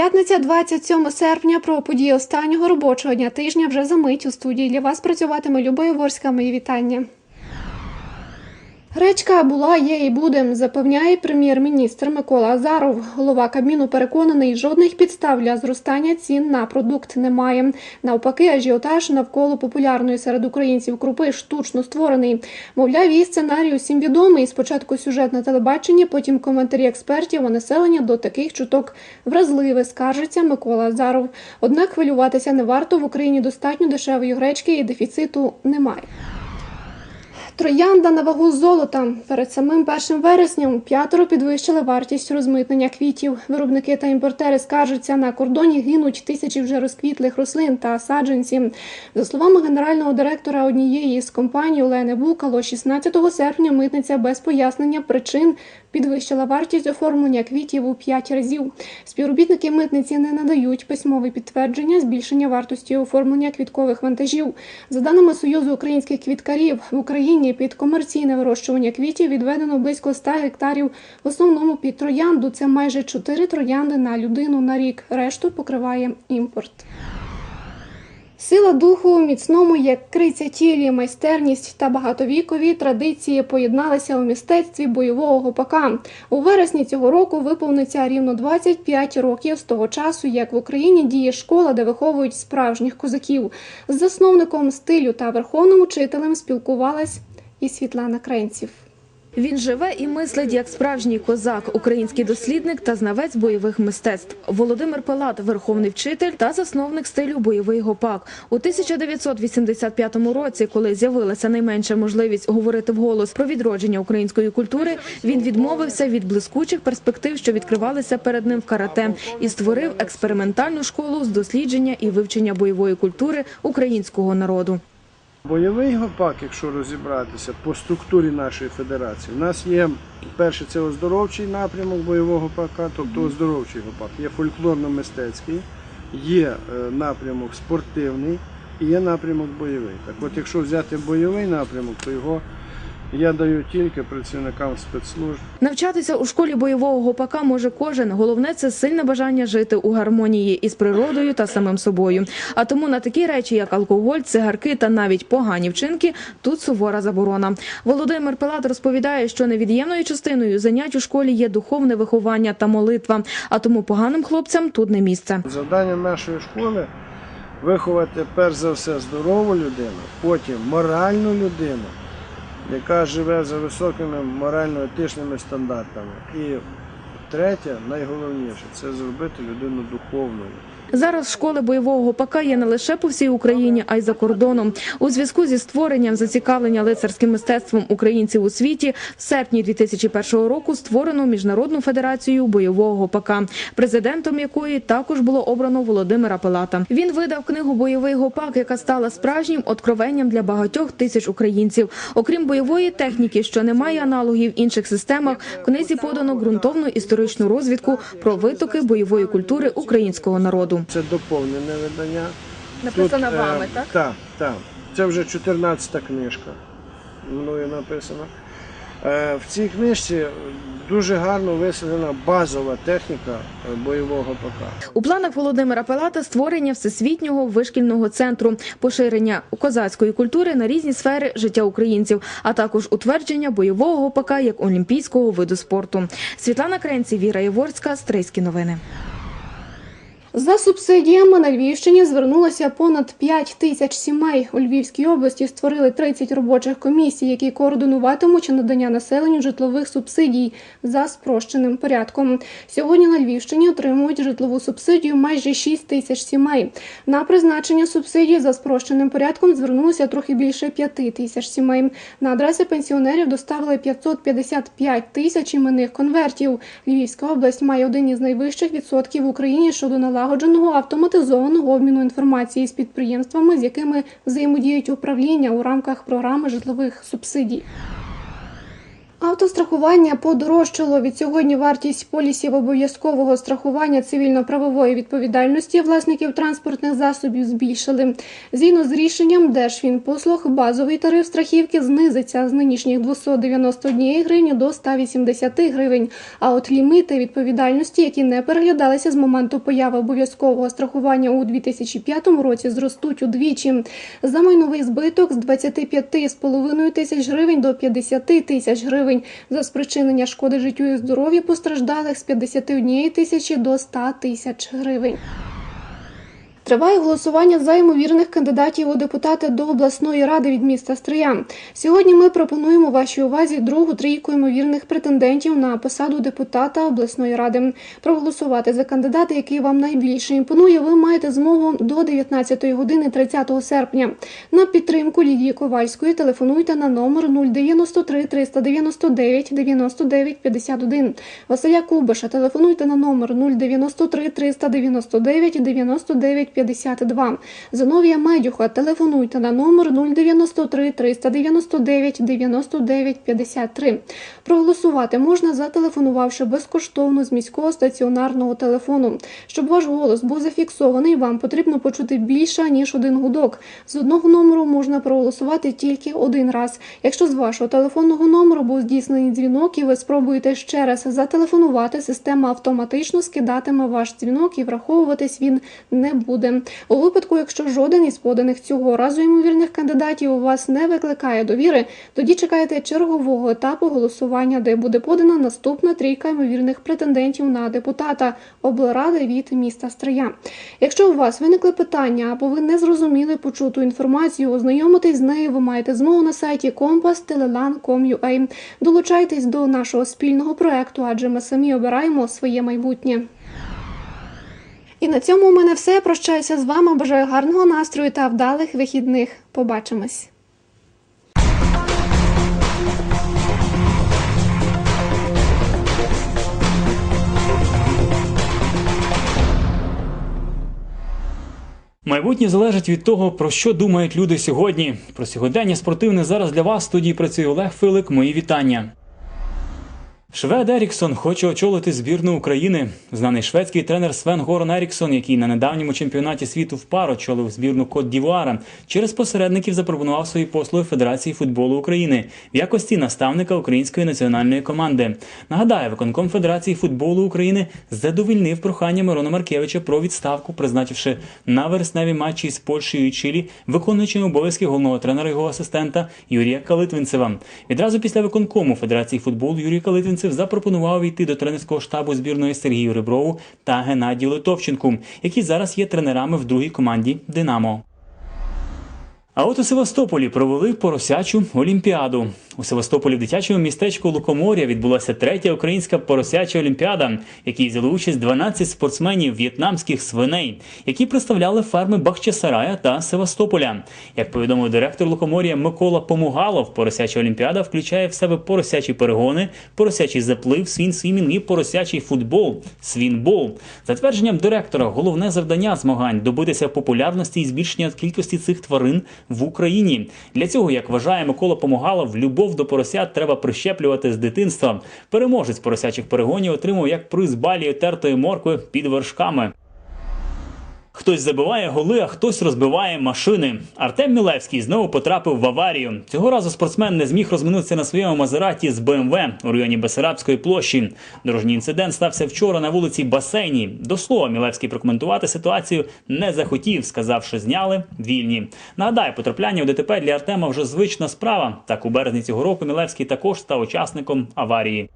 П'ятниця, 27 серпня. Про події останнього робочого дня тижня вже за мить у студії для вас працюватиме Люба Єворська. Мої вітання. Гречка була, є і буде, запевняє прем'єр-міністр Микола Азаров. Голова Кабміну переконаний, жодних підстав для зростання цін на продукт немає. Навпаки, ажіотаж навколо популярної серед українців крупи штучно створений. Мовляв, її сценарій усім відомий. Спочатку сюжет на телебаченні, потім коментарі експертів, а населення до таких чуток вразливе, скаржиться Микола Азаров. Однак хвилюватися не варто в Україні достатньо дешевої гречки і дефіциту немає. Троянда на вагу золота. Перед самим 1 вересням п'ятеро підвищили вартість розмитнення квітів. Виробники та імпортери скаржаться, на кордоні гинуть тисячі вже розквітлих рослин та саджанців. За словами генерального директора однієї з компаній Олени Букало, 16 серпня митниця без пояснення причин підвищила вартість оформлення квітів у 5 разів. Співробітники митниці не надають письмові підтвердження збільшення вартості оформлення квіткових вантажів. За даними Союзу українських квіткарів, в Україні під комерційне вирощування квітів відведено близько 100 гектарів. В основному під троянду це майже 4 троянди на людину на рік. Решту покриває імпорт. Сила духу міцному, як криця тілі, майстерність та багатовікові традиції поєдналися у мистецтві бойового гопака. У вересні цього року виповниться рівно 25 років з того часу, як в Україні діє школа, де виховують справжніх козаків. З засновником стилю та верховним учителем спілкувалась і Світлана Кренців. Він живе і мислить як справжній козак, український дослідник та знавець бойових мистецтв. Володимир Палат, верховний вчитель та засновник стилю бойовий гопак. У 1985 році, коли з'явилася найменша можливість говорити вголос про відродження української культури, він відмовився від блискучих перспектив, що відкривалися перед ним в карате, і створив експериментальну школу з дослідження і вивчення бойової культури українського народу. Бойовий гопак, якщо розібратися по структурі нашої федерації, у нас є перше це оздоровчий напрямок бойового гопака, тобто оздоровчий гопак, є фольклорно-мистецький, є е, напрямок спортивний і є напрямок бойовий. Так от, якщо взяти бойовий напрямок, то його я даю тільки працівникам спецслужб. Навчатися у школі бойового гопака може кожен. Головне це сильне бажання жити у гармонії із природою та самим собою. А тому на такі речі, як алкоголь, цигарки та навіть погані вчинки, тут сувора заборона. Володимир Пилат розповідає, що невід'ємною частиною занять у школі є духовне виховання та молитва. А тому поганим хлопцям тут не місце. Завданням нашої школи виховати перш за все здорову людину, потім моральну людину, яка живе за високими морально-етичними стандартами. І третє, найголовніше, це зробити людину духовною. Зараз школи бойового гопака є не лише по всій Україні, а й за кордоном. У зв'язку зі створенням зацікавлення лицарським мистецтвом українців у світі в серпні 2001 року створено міжнародну федерацію бойового гопака, президентом якої також було обрано Володимира Пилата. Він видав книгу Бойовий гопак, яка стала справжнім откровенням для багатьох тисяч українців. Окрім бойової техніки, що не має аналогів в інших системах, в книзі подано ґрунтовну історичну розвідку про витоки бойової культури українського народу. Це доповнене видання. Написано Тут, е, вами, так? Так, так. Це вже 14-та книжка. Мною написана. Е, В цій книжці дуже гарно висвітлена базова техніка е, бойового ПК. У планах Володимира Палата створення всесвітнього вишкільного центру, поширення козацької культури на різні сфери життя українців, а також утвердження бойового гопака як олімпійського виду спорту. Світлана Кренці, Віра Єворська, Стрийські новини. За субсидіями на Львівщині звернулося понад 5 тисяч сімей. У Львівській області створили 30 робочих комісій, які координуватимуть надання населенню житлових субсидій за спрощеним порядком. Сьогодні на Львівщині отримують житлову субсидію майже 6 тисяч сімей. На призначення субсидій за спрощеним порядком звернулося трохи більше 5 тисяч сімей. На адреси пенсіонерів доставили 555 тисяч іменних конвертів. Львівська область має один із найвищих відсотків в Україні щодо налагодженого автоматизованого обміну інформації з підприємствами, з якими взаємодіють управління у рамках програми житлових субсидій. Автострахування подорожчало. Від сьогодні вартість полісів обов'язкового страхування цивільно-правової відповідальності власників транспортних засобів збільшили. Згідно з рішенням Держфінпослуг, базовий тариф страхівки знизиться з нинішніх 291 гривні до 180 гривень. А от ліміти відповідальності, які не переглядалися з моменту появи обов'язкового страхування у 2005 році, зростуть удвічі. За майновий збиток з 25,5 тисяч гривень до 50 тисяч гривень. За спричинення шкоди життю і здоров'ю постраждалих з 51 тисячі до 100 тисяч гривень. Триває голосування за ймовірних кандидатів у депутати до обласної ради від міста Стрия. Сьогодні ми пропонуємо вашій увазі другу трійку ймовірних претендентів на посаду депутата обласної ради. Проголосувати за кандидата, який вам найбільше імпонує, ви маєте змогу до 19 години 30 серпня. На підтримку Лідії Ковальської телефонуйте на номер 093 399 99 51. Василя Кубиша телефонуйте на номер 093 399 99 52. Зиновія Медюха телефонуйте на номер 093 399 99 53. Проголосувати можна зателефонувавши безкоштовно з міського стаціонарного телефону. Щоб ваш голос був зафіксований, вам потрібно почути більше ніж один гудок. З одного номеру можна проголосувати тільки один раз. Якщо з вашого телефонного номеру був здійснений дзвінок і ви спробуєте ще раз зателефонувати, система автоматично скидатиме ваш дзвінок і враховуватись він не буде. У випадку, якщо жоден із поданих цього разу ймовірних кандидатів у вас не викликає довіри, тоді чекайте чергового етапу голосування, де буде подана наступна трійка ймовірних претендентів на депутата облради від міста Стрия. Якщо у вас виникли питання або ви не зрозуміли почуту інформацію, ознайомитись з нею ви маєте змогу на сайті compass.telelan.com.ua. Долучайтесь до нашого спільного проекту, адже ми самі обираємо своє майбутнє. І на цьому у мене все. Прощаюся з вами. Бажаю гарного настрою та вдалих вихідних. Побачимось. Майбутнє залежить від того, про що думають люди сьогодні. Про сьогодення спортивне зараз для вас в студії працює Олег Филик. Мої вітання. Швед Еріксон хоче очолити збірну України. Знаний шведський тренер Свен Горон Еріксон, який на недавньому чемпіонаті світу в пар очолив збірну Кот Дівуара, через посередників запропонував свої послуги Федерації футболу України в якості наставника української національної команди. Нагадаю, виконком Федерації футболу України задовільнив прохання Мирона Маркевича про відставку, призначивши на вересневі матчі з Польщею і Чилі виконуючим обов'язки головного тренера його асистента Юрія Калитвинцева. Відразу після виконкому Федерації футболу Юрій Калитвинцев запропонував війти до тренерського штабу збірної Сергію Реброву та Геннадію Литовченку, які зараз є тренерами в другій команді Динамо. А от у Севастополі провели поросячу олімпіаду. У Севастополі в дитячому містечку Лукомор'я відбулася третя українська поросяча олімпіада, в якій взяли участь 12 спортсменів в'єтнамських свиней, які представляли ферми Бахчисарая та Севастополя. Як повідомив директор Лукомор'я Микола Помугалов, поросяча олімпіада включає в себе поросячі перегони, поросячий заплив, свін свімінг і поросячий футбол, свінбол. За твердженням директора, головне завдання змагань добитися популярності і збільшення кількості цих тварин в Україні. Для цього, як вважає Микола Помогалов, любов до поросят треба прищеплювати з дитинства. Переможець поросячих перегонів отримав як приз балію тертої моркви під вершками. Хтось забиває голи, а хтось розбиває машини. Артем Мілевський знову потрапив в аварію. Цього разу спортсмен не зміг розминутися на своєму Мазераті з БМВ у районі Бесарабської площі. Дорожній інцидент стався вчора на вулиці Басейні. До слова, Мілевський прокоментувати ситуацію не захотів, сказавши, зняли вільні. Нагадаю, потрапляння у ДТП для Артема вже звична справа. Так у березні цього року Мілевський також став учасником аварії.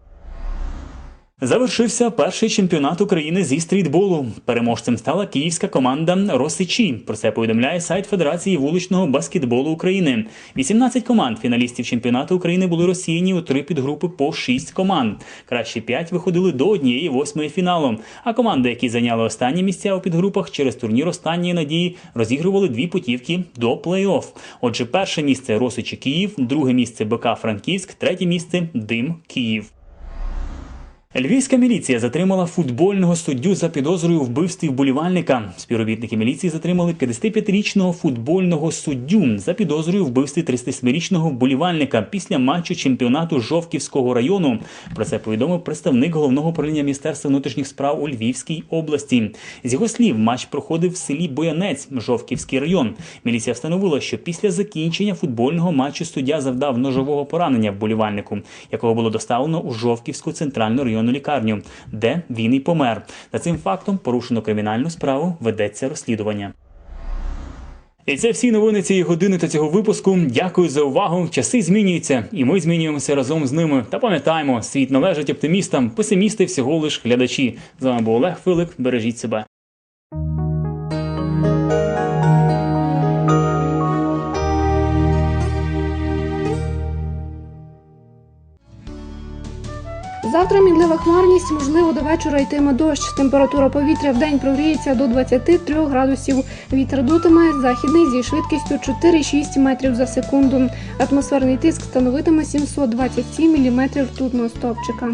Завершився перший чемпіонат України зі стрітболу. Переможцем стала київська команда Росичі. Про це повідомляє сайт Федерації вуличного баскетболу України. 18 команд фіналістів чемпіонату України були розсіяні у три підгрупи по 6 команд. Кращі 5 виходили до однієї восьмої фіналу. А команди, які зайняли останні місця у підгрупах через турнір останньої надії, розігрували дві путівки до плей-офф. Отже, перше місце Росичі Київ, друге місце БК Франківськ, третє місце Дим Київ. Львівська міліція затримала футбольного суддю за підозрою вбивстві вболівальника. Співробітники міліції затримали 55-річного футбольного суддю за підозрою вбивстві 37-річного вболівальника після матчу чемпіонату Жовківського району. Про це повідомив представник головного управління Міністерства внутрішніх справ у Львівській області. З його слів, матч проходив в селі Боянець, Жовківський район. Міліція встановила, що після закінчення футбольного матчу суддя завдав ножового поранення вболівальнику, якого було доставлено у Жовківську центральну районну лікарню, де він і помер. За цим фактом порушено кримінальну справу, ведеться розслідування. І це всі новини цієї години та цього випуску. Дякую за увагу. Часи змінюються, і ми змінюємося разом з ними. Та пам'ятаємо, світ належить оптимістам, песимісти всього лиш глядачі. З вами був Олег Филик. Бережіть себе. Завтра мінлива хмарність, можливо, до вечора йтиме дощ. Температура повітря в день прогріється до 23 градусів. Вітер дутиме західний зі швидкістю 4-6 метрів за секунду. Атмосферний тиск становитиме 727 міліметрів ртутного стовпчика.